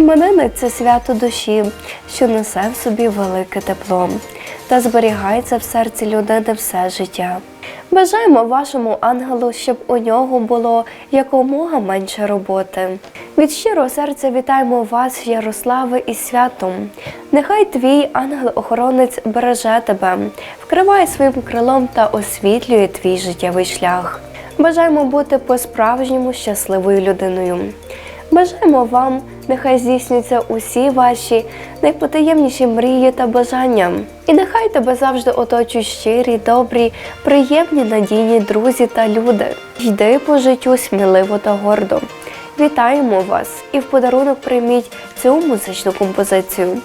Іменини це свято душі, що несе в собі велике тепло та зберігається в серці людини все життя. Бажаємо вашому ангелу, щоб у нього було якомога менше роботи. Від щирого серця вітаємо вас, Ярославе, із святом. Нехай твій ангел-охоронець береже тебе, вкриває своїм крилом та освітлює твій життєвий шлях. Бажаємо бути по-справжньому щасливою людиною. Бажаємо вам, нехай здійснюються усі ваші найпотаємніші мрії та бажання. І нехай тебе завжди оточують щирі, добрі, приємні, надійні друзі та люди. Йди по життю сміливо та гордо. Вітаємо вас і в подарунок прийміть цю музичну композицію.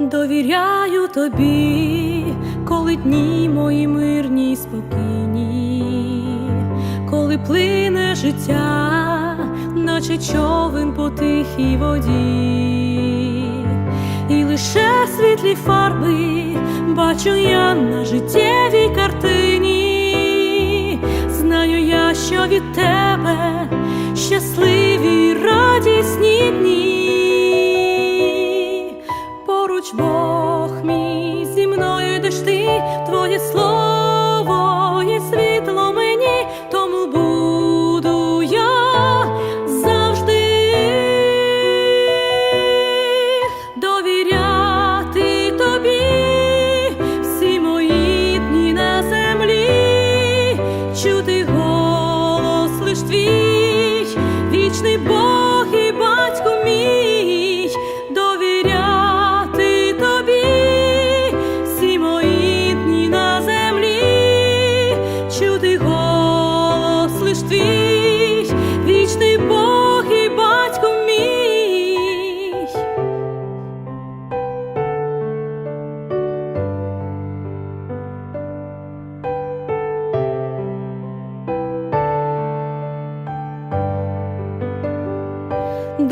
Довіряю тобі, коли дні мої мирні й спокійні, коли плине життя, наче човен по тихій воді, і лише світлі фарби бачу я на життєвій картині. Знаю я, що від тебе щасливі радісні дні.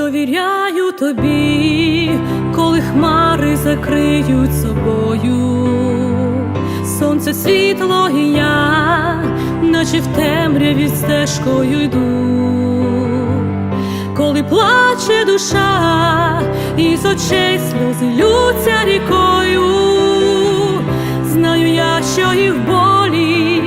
Довіряю тобі, коли хмари закриють собою, сонце світло і я, наче в темряві стежкою йду, коли плаче душа, і з очей сльози лються рікою, знаю я, що і в болі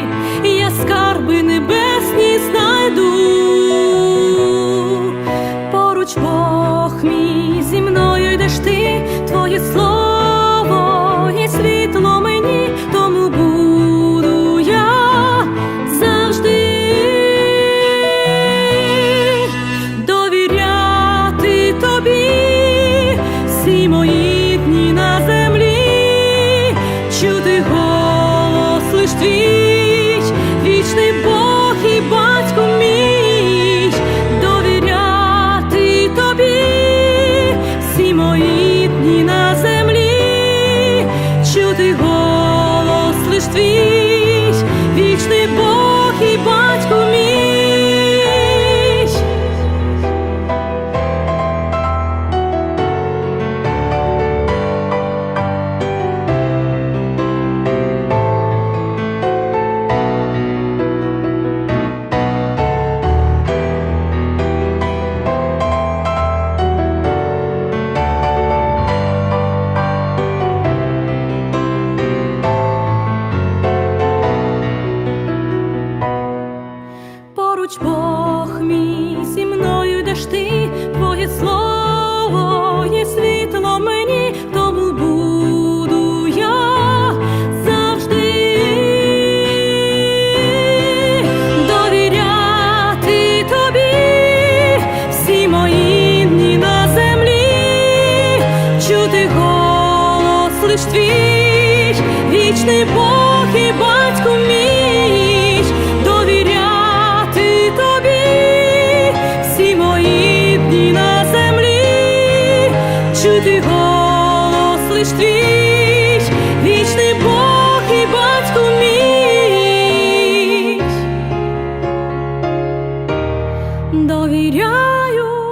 лиш твій, вічний Бог і батько мій, довіряти тобі всі мої дні на землі, чути голос лиш твій, вічний Бог і батько мій, довіряю.